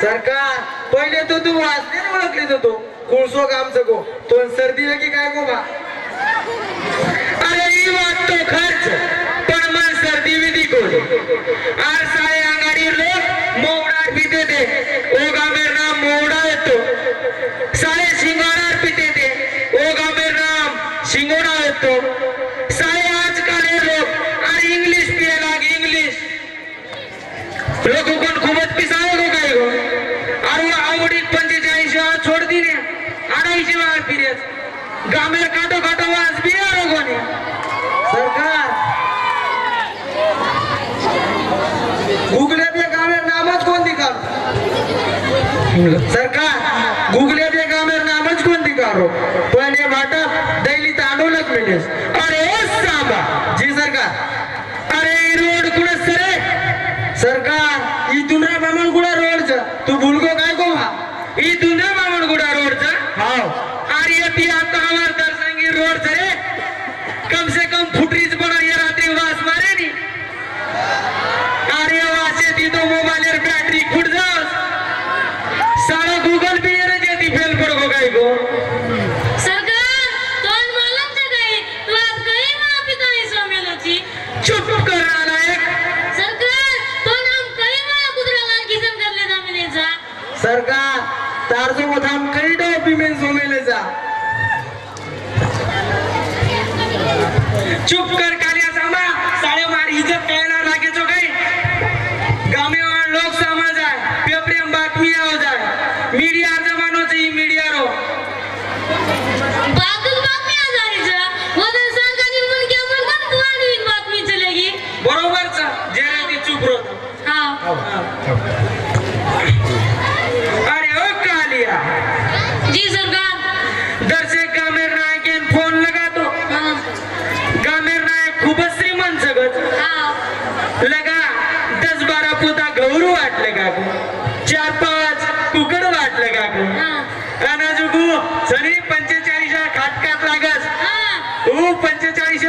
सरकार पहिले तो तू वाचले ओळखले जातो कुळसो काम गो. तो सर्दी की काय गो बा? अरे ही बात तो खर्च पण मन सर्दी विधी कोण. आर साळे अंगाडी लोक मोवडा पिते ते. ओ गामेर नाम मोवडा येतो. साळे शिंगोडार पिते ते. ओ गामेर नाम शिंगोडा येतो साळे आजकाल हे लोक अरे इंग्लिश पिये लाग इंग्लिश लोक कोण खूपच पिसाळे गो काय गो अरे वा आवडीत पंचेचाळीस वेळा छोड दिने अडाईशे वेळा फिरेस गामेर काटो काटो वाज बिया रोगोने सरकार गुगल्यात एक आमेर नामच कोणती का सरकार गुगल्यात एक आमेर नामच कोणती काढो पण हे वाटप दैली तांडवलक मिळेस अरे ओ सांबा जी सरकार अरे ही रोड कुठं सरे सरकार ही दुनरा बामणगुडा रोडचं तू भूलगो काय गो हा ही दुंद्या बामणगुडा रोडचा हाव अरे ती आता हमार दरसंगी रोड सरे कम से कम फुटरीच पण ये रात्री वास मारे नी अरे वासे ती तो मोबाईल बॅटरी फुट जास सारा गूगल पे ये रे ती फेल पडगो काय गो सरकार तोंड मालमचं काही तू आज काही माफी चुप कर नालायक. सरकार तो नाम काही मला कुत्र्याला किसन करले जमिनीचा सरकार तारजो मधाम कई डो बिमेन सोमेले जा. चुप कर कालिया सामा. साडे मार इज्जत खूपच श्रीमंत सगळं. लगा दस बारा पोता गौरू वाटले का चार पाच कुकड वाटले का हा. रानाजुगू सनी पंचेचाळीस खाटकात लागस. हा. ऊ पंचेचाळीस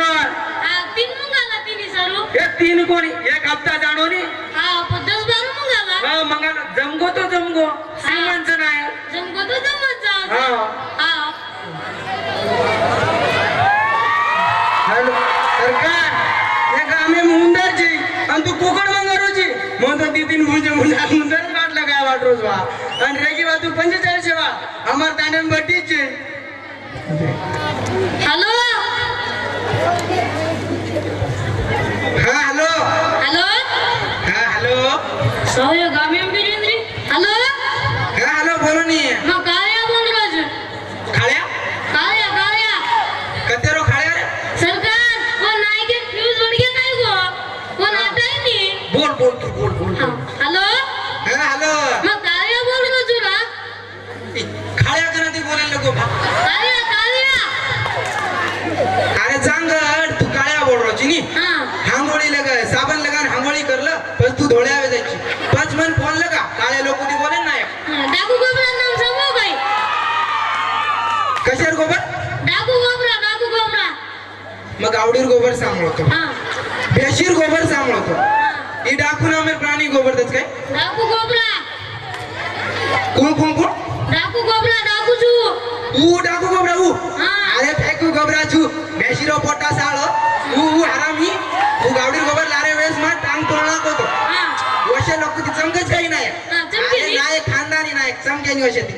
तीन कोणी? एक हप्ता जाणो नी हा मुंगाला. हा मग जमगो तो जमगो. श्रीमंत नाही. जमको तो जमत जा हा हा हॅलो सरकार या गामे मुंडरची आणि तू कोकण मंगारोची म्हणतो ती तीन काढला काय वाट रोज वा आणि रेगी वा तू पंचेचाळीस वा अमर हॅलो हा हॅलो हॅलो हा हॅलो सौर्य गामी बिरेंद्री हॅलो हा हॅलो बोलो नी मग कार्या बोल राजू खाळ्या कार्या कार्या कतेरो खाळ्या रे सरकार वो नायके न्यूज वडगे काय गो वो नाटाय नी बोल बोल तू बोल बोल हा, हॅलो हा हॅलो मग कार्या बोल राजू ना इ, खाळ्या करा ती बोलायला नको भा कार्या कार्या अरे चांगल तू काळ्या बोल रोची नी हा हांगोळी लगा साबण लगा आणि हांगोळी करलं पण तू धोळ्या जायची पाच मन फोन लगा काळे लोक ती बोले नाही हा, डाकू गोबरा नाम सांगू काय कशावर गोबर डाकू गोबरा डाकू गोबरा मग आवडीर गोबर हा. बेशीर गोबर सांभाळतो हा. डाकून आम्ही प्राणी गोबर देत काय? डाकू गोबरा. कोण कोण कोण? डाकू गोबरा डाकू ऊ डाकू गोबरा ऊ. अरे फेकू गोबरा छू बेशीरो पोटा साळ ऊ ऊ हरामी ऊ गावडीर गोबर लारे वेळेस मग टांग तोडला होतो वशे लोक ती चमकच काही नाही. हा, नायक खानदानी नायक चमक्यानी वशे ती.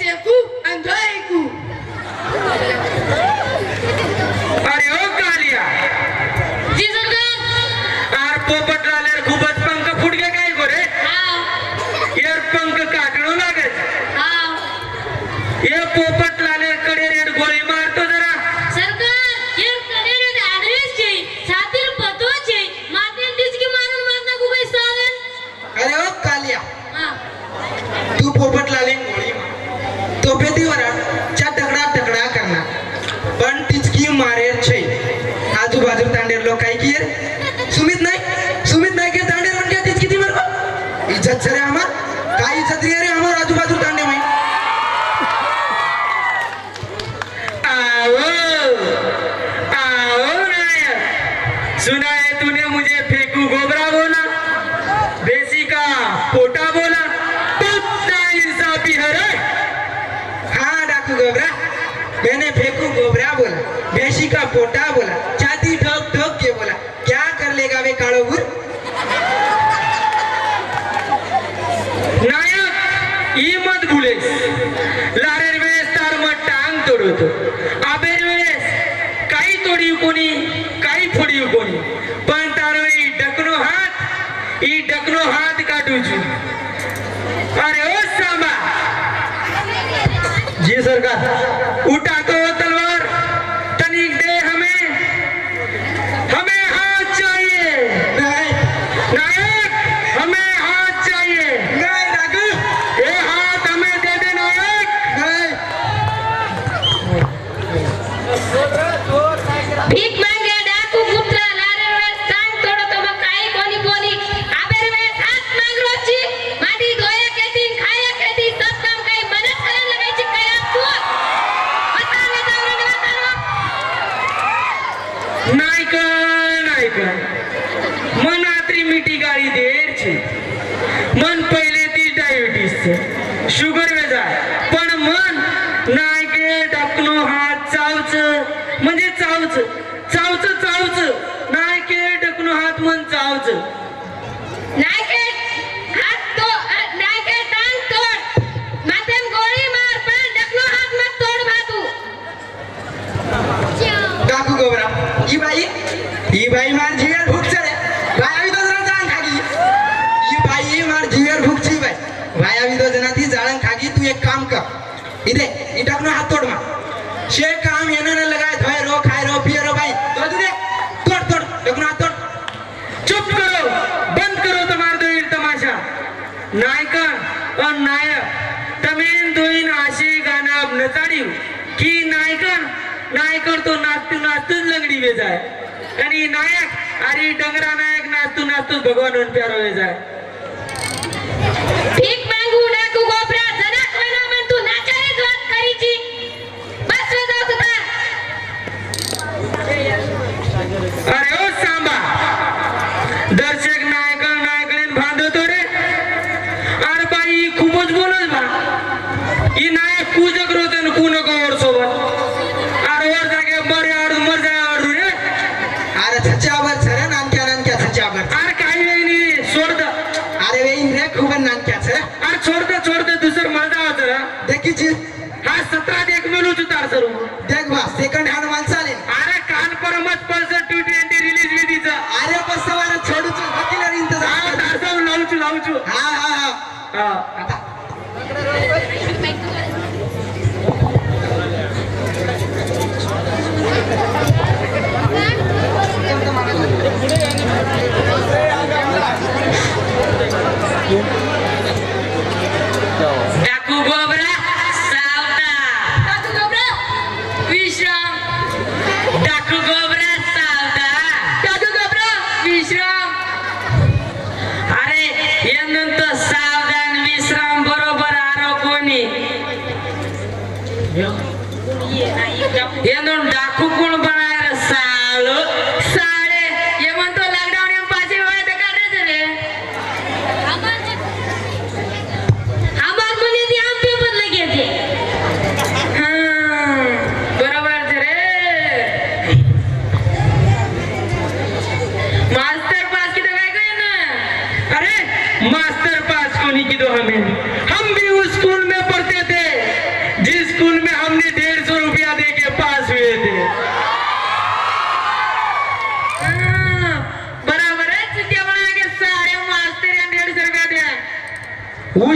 Seku and Doeku. अरे ओ कालिया. जी सरकार आर पोपट लाल्यार खूपच पंख फुटगे काय गोरे हाव यार पंख काढणू लागत हाव ये पोपट सुमित नाही? सुमित नाही के तांडेर म्हणजे तिचकी ती बरोबर इज्जत सरे आम्हा. काय इज्जत रे आम्हा आजूबाजू आओ नायक. सुना है तूने मुझे फेंकू गोबरा बोला देसी का पोटा बोला इंसाफी है रे. हाँ डाकू गोबरा. मैंने फेंकू गोबरा बोला बेशी का पोटा बोला छाती ठोक ठोक के बोला क्या कर लेगा वे काळो गुर नायक ही मत भुलेस लारेर वेळेस तार मग टांग तोडवतो आबेर वेळेस काही तोडीव कोणी काही फोडीव कोणी पण तार वेळी डकनो हात ही डकनो हात काढूची अरे ओ सांबा जी सरकार उठा तो तलवार तनिक दे हमें हमें हाथ चाहिए नाही नायक हमें हाथ चाहिए नाही डाकू ये हाथ हमें दे दे नायक नाही भीक मागे डाकू कुत्रा लारे वेळेस सांग थोडं तो मग काही कोणी कोणी आबेर वेळेस हात माग रोजची माटी धोया केती खाया केती सब काम काही मदत करायला लागायची काय आप तू बताले जाऊन बतालो नाही का नाही का मन आत्री मिठी गाडी देरची मन पहिले ती डायबिटीस शुगर वेजाय पण मन नाही गे टाकलो हात चावच. म्हणजे चावच. चावच चावच. नाही के डकनो हात मन चावच. नायके हात तो नायके टांग तोड. मातेम गोळी मार पण डकलो हात मत तोड भातू. डाकू गोबरा. ही बाई ही बाई मार जीवेर भूक चढे बाय आवी तो जरा जाळण खागी. ही बाई मार बाई. बाय तो जना ती जाळण खागी. तू एक काम कर. इथे टाकनो हात तोड मा शे काम येणं न लगाय धोय रो खाय रो पिय रो बाई तो तुझे तोड तोड टाकनो हात तोड चुप करो बंद करो तुम्हारा दोन तमाशा और नायक तमेन दोन आशे गाना अब नचाडीव. की नायकन नायकन तो नाचतू नाचतूच लंगडी वेजाय. आणि नायक अरे डंगरा नायक नाचतू नाचतूच भगवान म्हणून प्यारो वेजाय. ठीक मागू डाकू गोबरा जनाक वना म्हण तू नाचारीच वाट करीची बस रे जाऊ तुझा अरे ओ सांबा दर्शक नायक नायकडे बांधतो रे अरे बाई खूपच बोलत बा ही नायक कूजक रोते न कू नको वर सोबत अरे वर जागे मरे आडू मर जाय आडू रे अरे छच्यावर सर नानक्या नानक्या छच्यावर अरे काही नाही सोड द. अरे वेईन रे खूप नानक्या सर अरे छोड दे छोड दे दुसरं मजा होत देखीची हा सतरा देख मिळू तार सर. देख बा सेकंड हँड येऊन डाकू कोण बाहेर साल? साडे ये म्हणतो लॉकडाऊन येऊन पाचशे वेळा ते काढायचं रे. म्हणजे मास्टर म्हणजे ती आमचे बदल घेते बरोबर रे. मास्तर पास किती काय काय कोणी किती हमें?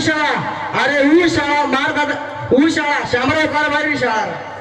शाळा. अरे ही शाळा मार्ग शाळा श्यामराव कारभारी शाळा.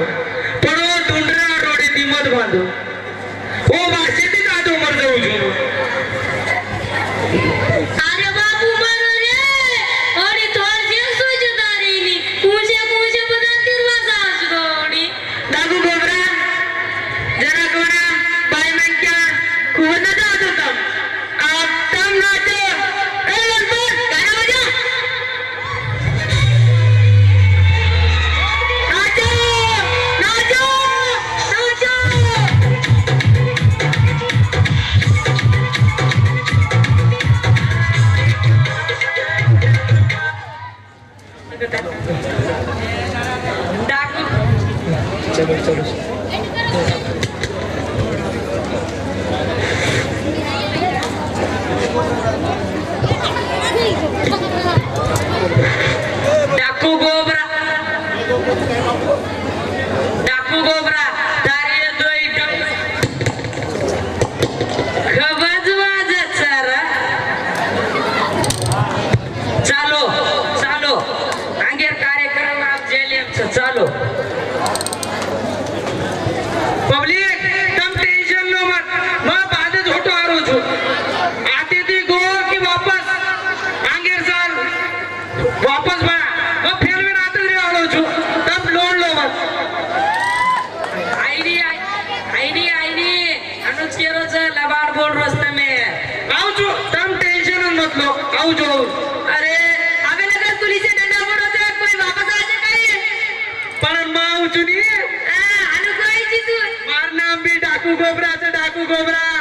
बांधू पण डोंडऱ्या रोडी दिमत बांधू ओ हो, भाषेत ডাকি આવવું જોઉં. અરે હવે લગા પોલીસે દંડા પડો તો કોઈ વાપસ આજે કરીએ પણ માં આવું છું ની. આનું કોઈ જીતું મારું નામ બી ડાકુ ગોબરા છે ડાકુ ગોબરા.